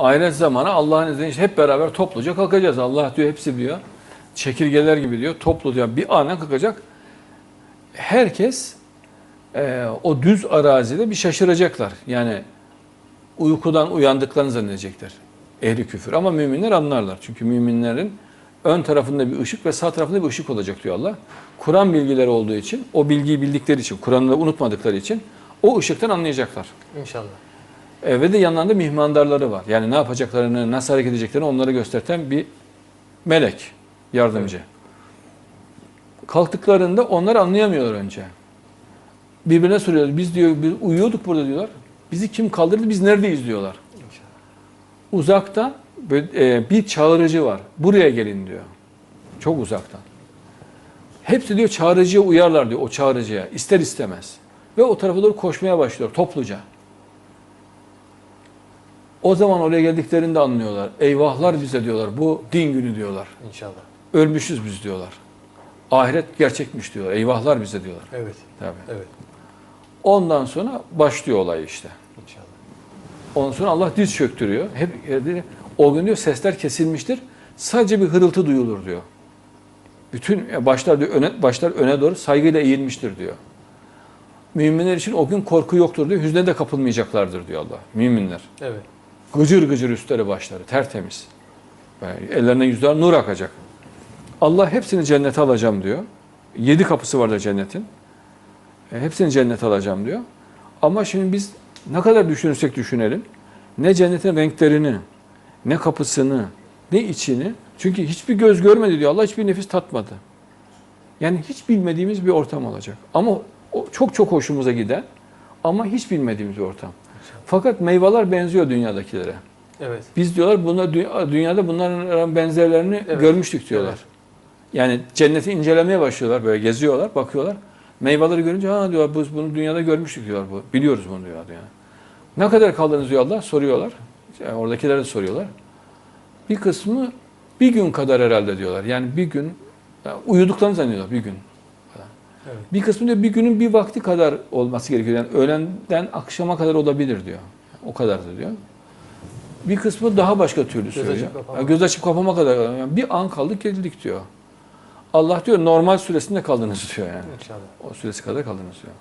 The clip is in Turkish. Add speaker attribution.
Speaker 1: Ahiret zamanı Allah'ın izniyle hep beraber topluca kalkacağız. Allah diyor hepsi diyor. Çekirgeler gibi diyor. Toplu diyor. Bir ana kalkacak. Herkes e, o düz arazide bir şaşıracaklar. Yani uykudan uyandıklarını zannedecekler. Ehli küfür. Ama müminler anlarlar. Çünkü müminlerin ön tarafında bir ışık ve sağ tarafında bir ışık olacak diyor Allah. Kur'an bilgileri olduğu için, o bilgiyi bildikleri için, Kur'an'ı unutmadıkları için o ışıktan anlayacaklar.
Speaker 2: İnşallah.
Speaker 1: E, ve de yanlarında mihmandarları var. Yani ne yapacaklarını, nasıl hareket edeceklerini onlara gösteren bir melek, yardımcı. Kalktıklarında onlar anlayamıyorlar önce. Birbirine soruyorlar. Biz diyor biz uyuyorduk burada diyorlar. Bizi kim kaldırdı? Biz neredeyiz diyorlar.
Speaker 2: İnşallah.
Speaker 1: Uzakta e, bir çağırıcı var. Buraya gelin diyor. Çok uzaktan. Hepsi diyor çağırıcıya uyarlar diyor o çağırıcıya. ister istemez. Ve o tarafa doğru koşmaya başlıyor topluca. O zaman oraya geldiklerinde anlıyorlar. Eyvahlar bize diyorlar. Bu din günü diyorlar.
Speaker 2: İnşallah.
Speaker 1: Ölmüşüz biz diyorlar. Ahiret gerçekmiş diyorlar. Eyvahlar bize diyorlar.
Speaker 2: Evet.
Speaker 1: Tabii.
Speaker 2: Evet.
Speaker 1: Ondan sonra başlıyor olay işte.
Speaker 2: İnşallah.
Speaker 1: Ondan sonra Allah diz çöktürüyor. Hep e, o gün diyor sesler kesilmiştir. Sadece bir hırıltı duyulur diyor. Bütün e, başlar diyor öne, başlar öne doğru saygıyla eğilmiştir diyor. Müminler için o gün korku yoktur diyor. Hüzne de kapılmayacaklardır diyor Allah. Müminler.
Speaker 2: Evet.
Speaker 1: Gıcır gıcır üstleri başları tertemiz. Yani ellerine yüzler nur akacak. Allah hepsini cennete alacağım diyor. Yedi kapısı vardır cennetin. E, hepsini cennete alacağım diyor. Ama şimdi biz ne kadar düşünürsek düşünelim. Ne cennetin renklerini, ne kapısını, ne içini. Çünkü hiçbir göz görmedi diyor. Allah hiçbir nefis tatmadı. Yani hiç bilmediğimiz bir ortam olacak. Ama çok çok hoşumuza gider. Ama hiç bilmediğimiz bir ortam. Fakat meyveler benziyor dünyadakilere.
Speaker 2: Evet.
Speaker 1: Biz diyorlar buna dü- dünyada bunların benzerlerini
Speaker 2: Evet.
Speaker 1: görmüştük diyorlar.
Speaker 2: Evet.
Speaker 1: Yani cenneti incelemeye başlıyorlar böyle geziyorlar, bakıyorlar. Meyveleri görünce ha diyor biz bunu dünyada görmüştük diyorlar bu. Biliyoruz bunu diyor yani. Ne kadar kaldınız diyor Allah soruyorlar. Yani oradakilere soruyorlar. Bir kısmı bir gün kadar herhalde diyorlar. Yani bir gün ya uyuduklarını zannediyorlar bir gün.
Speaker 2: Evet.
Speaker 1: Bir kısmı diyor bir günün bir vakti kadar olması gerekiyor. Yani öğlenden akşama kadar olabilir diyor. O kadar da diyor. Bir kısmı daha başka türlü
Speaker 2: Göz
Speaker 1: söylüyor.
Speaker 2: açıp kapama.
Speaker 1: Ya göz açıp kapama kadar. Yani bir an kaldık geldik diyor. Allah diyor normal süresinde kaldınız diyor yani.
Speaker 2: İnşallah.
Speaker 1: O süresi kadar kaldınız diyor.